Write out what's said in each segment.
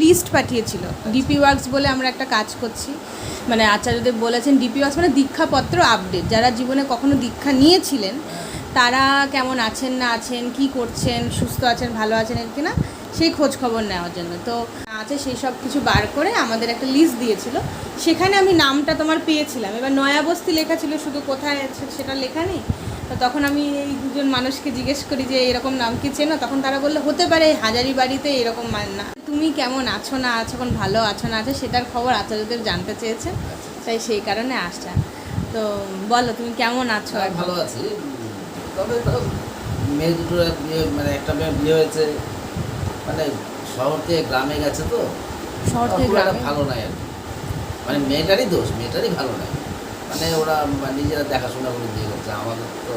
List পাঠিয়েছিল। DP works বলে আমরা একটা কাজ করছি। মানে আচার্যদেব বলেছেন ডিপি ওয়ার্কস মানে দীক্ষাপত্র আপডেট যারা জীবনে কখনো দীক্ষা নিয়েছিলেন, তারা কেমন আছেন না আছেন, কি করছেন, সুস্থ আছেন, ভালো আছেন কি না সেই খোঁজ খবর নেওয়ার জন্য। তো আছে সেই সব কিছু বার করে আমাদের একটা লিস্ট দিয়েছিল। সেখানে আমি নামটা তোমার পেয়েছিলাম। এবার নয়াবস্তি লেখা ছিল, শুধু কোথায় আছে সেটা লেখা নেই? তো তখন আমি এই দুজন মানুষকে জিজ্ঞেস করি যে এরকম নাম কি চেনো? তখন তারা বলল হতে পারে হাজারি বাড়িতে এরকম মান না তুমি কেমন আছো না আছো এখন ভালো আছো না আছে সেটার খবর আচার্যদের জানতে চেয়েছে তাই সেই কারণে আসা তো বলো তুমি কেমন আছো? হ্যাঁ, ভালো আছি। তবে তো মেয়ে দুটোর বিয়ে মানে একটা মেয়ে বিয়ে হয়েছে মানে শহর থেকে গ্রামে গেছে তো। শহর থেকে? ভালো নাই আর। মানে মেয়েটারই দোষ মেয়েটারই ভালো নাই। মানে ওরা নিজেরা দেখাশোনা করে বিয়ে করছে আমাদের তো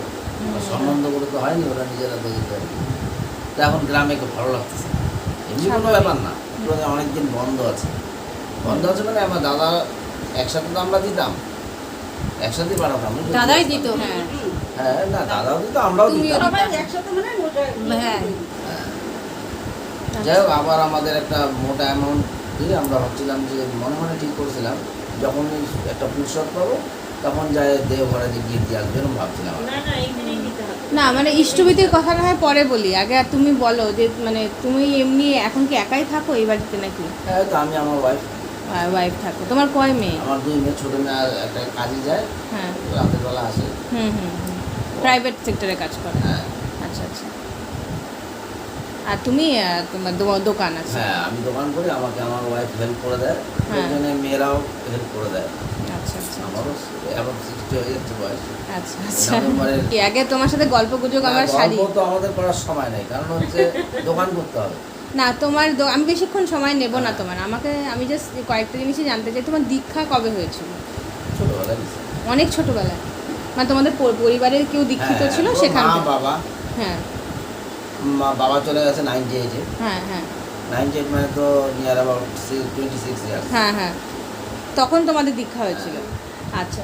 সম্বন্ধ করে তো হয়নি ওরা নিজেরা দেখেছে আর তো এখন গ্রামে খুব ভালো লাগতেছে। এমনি কোনো ব্যাপার না অনেকদিন বন্ধ আছে। বন্ধ আছে মানে আমার দাদা একসাথে তো আমরা দিতাম। একসাথেই পাঠাতাম? দাদাই দিত হ্যাঁ। হ্যাঁ না দাদাও দিত আমরাও দিতাম। একসাথে মানে মোটা হ্যাঁ। যাই হোক আবার আমাদের একটা মোটা অ্যামাউন্ট দিয়ে আমরা ভাবছিলাম যে মনে মনে ঠিক করেছিলাম। যখন একটা ফুরসত পাবো তখন যায় দেওঘরে যে গিয়ে দিয়ে আসব এরকম ভাবছিলাম। না না এইখানেই নিতে হবে। না মানে ইষ্টবিতির কথা না হয় পরে বলি। আগে আর তুমি বলো যে মানে তুমি এমনি এখন কি একাই থাকো এই বাড়িতে নাকি? হ্যাঁ তো আমি আমার ওয়াইফ ওয়াইফ থাকো। তোমার কয় মেয়ে? আমার দুই মেয়ে ছোটো মেয়ে আর একটা কাজে যায়। হ্যাঁ। রাতের বেলা আসে। হুম হুম প্রাইভেট সেক্টরে কাজ করো। হ্যাঁ। আচ্ছা আচ্ছা। আর তুমি তোমার দোকান আছে। হ্যাঁ আমি দোকান করি আমাকে আমার ওয়াইফ হেল্প করে দেয়। হ্যাঁ। ওইখানে মেয়েরাও হেল্প করে দেয়। আচ্ছা আচ্ছা। হয়ে আচ্ছা আচ্ছা। আগে তোমার সাথে গল্প গুজব আমার শাড়ি তো আমাদের করার সময় নেই কারণ হচ্ছে দোকান করতে হবে। না তোমার আমি বেশিক্ষণ সময় নেব না তোমার। আমাকে আমি জাস্ট কয়েকটা জিনিসই জানতে চাই। তোমার দীক্ষা কবে হয়েছিল? ছোটোবেলায় অনেক ছোটবেলায়। মানে তোমাদের পর- পরিবারের কেউ দীক্ষিত হ্যাঁ, ছিল সেখান থেকে? বাবা। হ্যাঁ। বাবা চলে গেছে নাইনটি এইটে হ্যাঁ হ্যাঁ। নাইনটি এইট মানে তো near about twenty six years হ্যাঁ হ্যাঁ। তখন তোমাদের দীক্ষা হয়েছিল। আচ্ছা।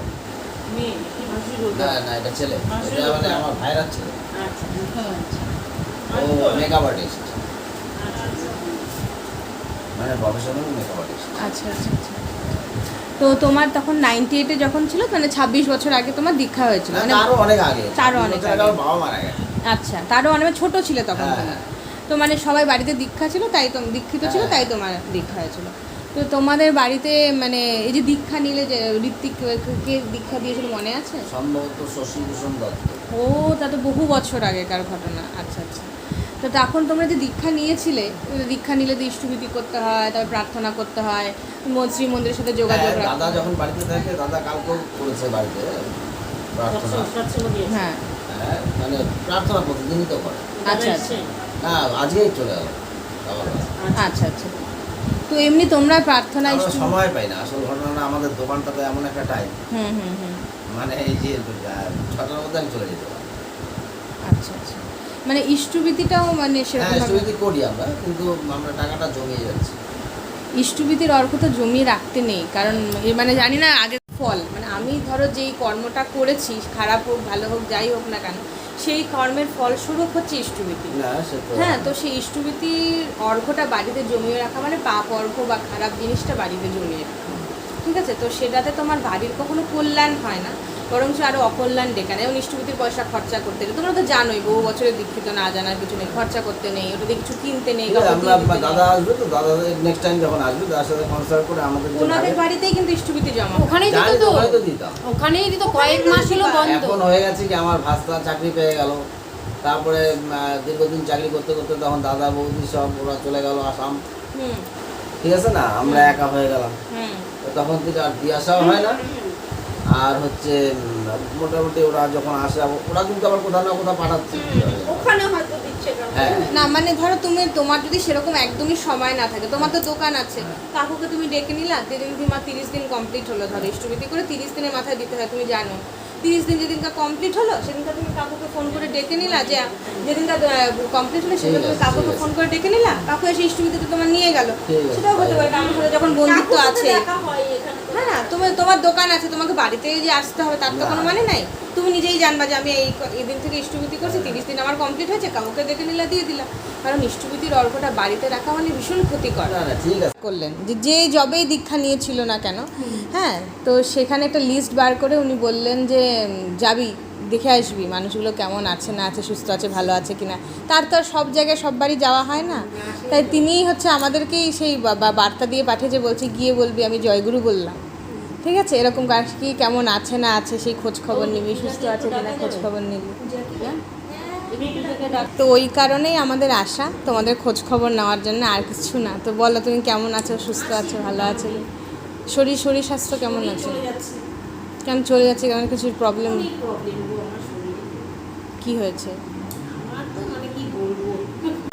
না না এটা ছেলে। এটা মানে তো- আমার ভাইরা ছেলে। আচ্ছা। ও মেকআপ আর্টিস্ট মানে প্রফেশনাল মেকআপ আর্টিস্ট আচ্ছা আচ্ছা আচ্ছা। তো তোমার তখন নাইনটি এইটে যখন ছিল মানে ছাব্বিশ বছর আগে তোমার দীক্ষা হয়েছিল মানে তারও অনেক আগে। তারও অনেক আগে। বাবা মারা গেছে। আচ্ছা তারও অনেক ছোট ছিল তখন হ্যাঁ, তুমি। তো মানে সবাই বাড়িতে দীক্ষা ছিল তাই তো দীক্ষিত ছিল হ্যাঁ। তাই তোমার দীক্ষা হয়েছিল। তো তোমাদের বাড়িতে মানে এই যে দীক্ষা নিলে যে ঋত্বিক কে দীক্ষা দিয়েছিল মনে আছে? সম্ভবত শশীভূষণ দত্ত। ও তা তো বহু বছর আগেকার ঘটনা। আচ্ছা আচ্ছা। তো তখন তোমরা যে দীক্ষা নিয়েছিলে দীক্ষা নিলে তো করতে হয় তারপর প্রার্থনা করতে হয় ম- শ্রী মন্দিরের সাথে যোগাযোগ হ্যাঁ, দাদা যখন বাড়িতে থাকে দাদা কালকেও করেছে বাড়িতে হ্যাঁ, মানে প্রার্থনা প্রতিদিনই তো করে। আচ্ছা, আচ্ছা। না আজকেই চলে গেল। কাছে। আচ্ছা আচ্ছা তো এমনি তোমরা প্রার্থনা সময় পাই না। আসল ঘটনা আমাদের দোকানটাতে এমন একটা টাইম হুম হুম হুম। মানে এই যে ছটার মধ্যে আমি চলে যেতে পারি। আচ্ছা আচ্ছা। মানে ইষ্টবিধিটাও মানে হ্যাঁ সেরকম সুবিধি করি আমরা কিন্তু আমরা টাকাটা জমিয়ে যাচ্ছি। ইষ্টবিধির অর্থ তো জমিয়ে রাখতে নেই কারণ মানে জানি না আগে ফল মানে আমি ধরো যেই কর্মটা করেছি খারাপ হোক ভালো হোক যাই হোক না কেন সেই কর্মের ফলস্বরূপ হচ্ছে ইষ্টবিধি। না সে তো হ্যাঁ তো সেই ইষ্টবিধির অর্ঘটা বাড়িতে জমিয়ে রাখা মানে পাপ অর্ঘ বা খারাপ জিনিসটা বাড়িতে জমিয়ে রাখা। ঠিক আছে? তো সেটাতে তোমার বাড়ির কখনো কল্যাণ হয় না। বরঞ্চ আরও অকল্যাণ ডেকে নেয়। এবং পয়সা খরচা করতে নেই। তোমরা তো জানোই বহু বছরে দীক্ষিত না জানার কিছু নেই। খরচা করতে নেই ওটা দিয়ে কিছু কিনতে নেই। দাদা আসবে তো দাদা নেক্সট টাইম যখন আসবে তার সাথে কনসাল্ট করে আমাদের ওনাদের বাড়িতেই কিন্তু ইষ্টবিধি জমা। ওখানেই দিত তো ওখানেই দিত কয়েক মাস হলো বন্ধ। এখন হয়ে গেছে কি আমার ভাস্তা চাকরি পেয়ে গেল। তারপরে দীর্ঘদিন চাকরি করতে করতে তখন দাদা বৌদি সব ওরা চলে গেল আসাম। হুম। ঠিক আছে না? আমরা একা হয়ে গেলাম। তো তখন থেকে আর দিয়ে আসাও হয় না। আর হচ্ছে মোটামুটি ওরা যখন আসে ওরা কিন্তু আবার কোথাও না কোথাও পাঠাচ্ছে। ওখানে হয়তো না। হ্যাঁ। মানে ধরো তুমি তোমার যদি সেরকম একদমই সময় না থাকে তোমার তো দোকান আছে কাকুকে তুমি ডেকে নিলা যেদিন তোমার তিরিশ দিন কমপ্লিট হলো ধরো ইষ্টবিধি করে তিরিশ দিনের মাথায় দিতে হয় তুমি জানো। তিরিশ দিন যেদিনটা কমপ্লিট হলো সেদিনটা তুমি কাকুকে ফোন করে ডেকে নিলা যে যেদিনটা কমপ্লিট হলো সেদিন তুমি কাকুকে ফোন করে ডেকে নিলা? কাকু এসে ইষ্টবিধিতে তোমার নিয়ে গেল। সেটাও হতে পারে কাকুর সাথে যখন বন্ধুত্ব আছে। দেখা হয় এখানে। তো। হ্যাঁ না তোমার তোমার দোকান আছে তোমাকে বাড়িতে যে আসতে হবে তার তো কোনো মানে নাই। তুমি নিজেই জানবা যে আমি এই এদিন থেকে ইষ্টভূতি করছি তিরিশ দিন আমার কমপ্লিট হয়েছে কাউকে দেখে নিলে দিয়ে দিলাম। কারণ ইষ্টভূতির অর্ঘটা বাড়িতে রাখা মানে ভীষণ ক্ষতিকর। করলেন। যে যে জবেই দীক্ষা নিয়েছিল না কেন হ্যাঁ তো সেখানে একটা লিস্ট বার করে উনি বললেন যে যাবি দেখে আসবি মানুষগুলো কেমন আছে না আছে সুস্থ আছে ভালো আছে কিনা। তার তো আর সব জায়গায় সব বাড়ি যাওয়া হয় না। তাই তিনিই হচ্ছে আমাদেরকেই সেই বা- বা- বার্তা দিয়ে পাঠিয়েছে বলছে গিয়ে বলবি আমি জয়গুরু বললাম। ঠিক আছে এরকম কাজ কি কেমন আছে না আছে সেই খোঁজ খবর নিবি সুস্থ আছে কিনা খোঁজ খবর নিবি। তো ওই কারণেই আমাদের আশা তোমাদের খোঁজ খবর নেওয়ার জন্য আর কিছু না। তো বলো তুমি কেমন আছো সুস্থ আছো ভালো আছো? শরীর শরীর স্বাস্থ্য কেমন আছে? কেমন চলে যাচ্ছে। কেমন কিছু প্রবলেম কি হয়েছে আমার তো মানে কি বলব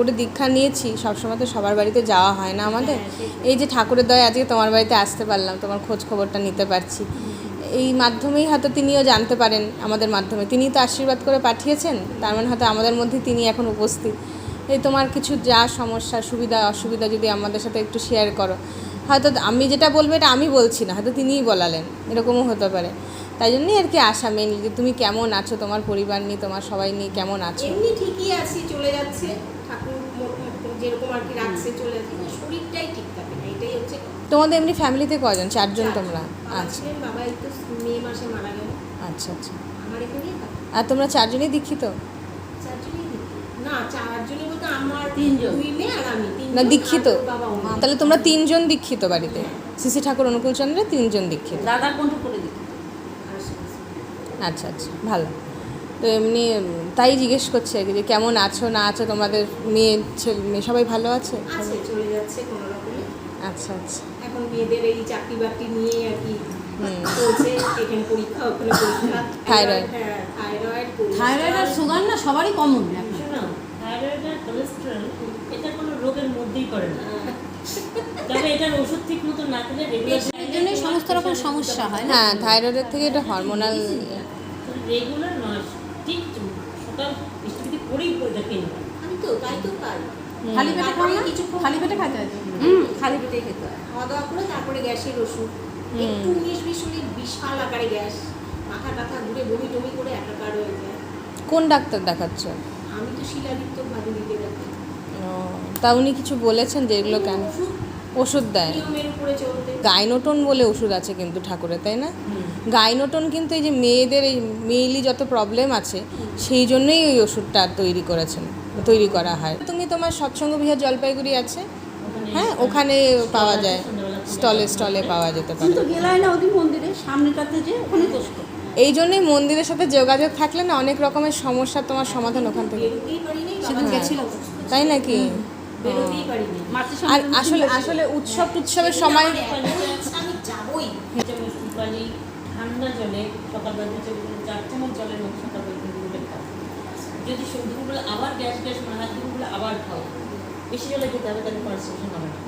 ঠাকুরের দীক্ষা নিয়েছি, সবসময় তো সবার বাড়িতে যাওয়া হয় না আমাদের। এই যে ঠাকুরের দয়, আজকে তোমার বাড়িতে আসতে পারলাম, তোমার খোঁজ খবরটা নিতে পারছি। এই মাধ্যমেই হয়তো তিনিও জানতে পারেন আমাদের মাধ্যমে। তিনি তো আশীর্বাদ করে পাঠিয়েছেন, তার মানে হয়তো আমাদের মধ্যে তিনি এখন উপস্থিত। এই তোমার কিছু যা সমস্যা, সুবিধা, অসুবিধা যদি আমাদের সাথে একটু শেয়ার করো। হয়তো আমি যেটা বলব এটা আমি বলছি না, হয়তো তিনিই বলালেন, এরকমও হতে পারে। তাই জন্যই আর কি আশা মেনলি যে তুমি কেমন আছো, তোমার পরিবার নিয়ে, তোমার সবাই নিয়ে কেমন আছো? এমনি ঠিকই আছি, চলে যাচ্ছে। ঠাকুর মো- মো- যেরকম আর কি রাখছে চলে যাচ্ছে শরীরটাই ঠিক থাকে না এটাই হচ্ছে তোমাদের এমনি ফ্যামিলিতে কজন চারজন। তোমরা? আচ্ছা বাবা এই মে মাসে মারা গেল। আচ্ছা আচ্ছা। আমার এখানেই আর তোমরা চারজনই দীক্ষিত? না চারজনই বলতে আমার তিনজন। দুই মেয়ে আর আমি। না দীক্ষিত। তাহলে তোমরা তিনজন দীক্ষিত বাড়িতে? শ্রী ঠাকুর অনুকূল চন্দ্রে তিনজন দীক্ষিত। করে আচ্ছা আচ্ছা। ভালো। তো এমনি তাই জিজ্ঞেস করছে আর কি যে কেমন আছো না আছো তোমাদের মেয়ে ছেলে মেয়ে সবাই ভালো আছে? আছে চলে যাচ্ছে কোনো রকমে। আচ্ছা আচ্ছা। এখন মেয়েদের এই চাকরি বাকরি নিয়ে আর কি চলছে এখানে পরীক্ষা ওখানে পরীক্ষা। Thyroid. হ্যাঁ থাইরয়েড থাইরয়েড আর সুগার না সবারই কমন থাইরয়েড আর কোলেস্টেরল এটা কোনো রোগের মধ্যেই পড়ে না। তবে এটার ওষুধ ঠিক মতো না খেলে রেগুলার জন্যই সমস্ত রকম সমস্যা হয় না। হ্যাঁ থাইরয়েডের থেকে এটা হরমোনাল রেগুলার নয়। ঠিক সকাল করেই করে নিই আমি তো তাই তো পাই খালি পেটে কিছুক্ষণ খালি পেটে খাইতে হয়। হুম। খালি পেটেই খেতে হয়। খাওয়া দাওয়া করে তারপরে গ্যাসের ওষুধ একটু উনিশ বিশ হলে বিশাল আকারে গ্যাস। মাথা টাথা ঘুরে বমি টমি করে একাকার হয়ে যায়। কোন ডাক্তার দেখাচ্ছ? আমি তো শিলাদিত্য ভাদুরীকে তা উনি কিছু বলেছেন যে এগুলো কেন? ওষুধ দেয়। গাইনোটন বলে ওষুধ আছে কিন্তু ঠাকুরের তাই না? গাইনোটন কিন্তু এই যে মেয়েদের এই মেইলি যত প্রবলেম আছে সেই জন্যই ওই ওষুধটা তৈরি করেছেন তৈরি করা হয়। তুমি তোমার সৎসঙ্গ বিহার জলপাইগুড়ি আছে? হ্যাঁ ওখানে পাওয়া যায় স্টলে স্টলে পাওয়া যেতে পারে। সামনেটাতে যে ওখানে এই জন্যই মন্দিরের সাথে যোগাযোগ থাকলে না অনেক রকমের সমস্যা তোমার সমাধান ওখান থেকে। গেছিল তাই নাকি? আর আসলে আসলে উৎসব উৎসবের সময় ঠান্ডা জলে সকালবেলা চার চামচ জলের মধ্যে সকালবেলা ডুবে খাও যদি দুপুরবেলা আবার গ্যাস গ্যাস না হয় দুপুরবেলা আবার খাও। বেশি জলে খেতে হবে তাহলে কনস্টিপেশন হবে না।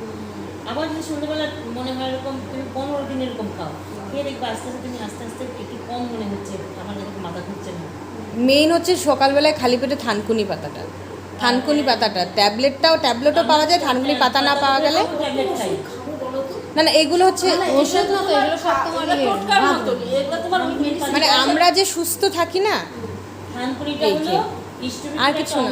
আবার যদি সন্ধ্যেবেলা মনে হয় এরকম তুমি পনেরো দিন এরকম খাও খেয়ে দেখবে আস্তে আস্তে তুমি আস্তে আস্তে একটু কম মনে হচ্ছে আমার এরকম মাথা ঘুরছে না। মেইন হচ্ছে সকালবেলায় খালি পেটে থানকুনি পাতাটা। থানকুনি পাতাটা। ট্যাবলেটটাও ট্যাবলেটও পাওয়া যায় থানকুনি পাতা না পাওয়া গেলে ট্যাবলেট খাই খাব বলো তো না না এগুলো হচ্ছে ওষুধ না তো এগুলো সব তোমার টোটকার ভাব। মতো এগুলো তোমার ওই medicine মানে আমরা যে সুস্থ থাকি না আর কিছু না।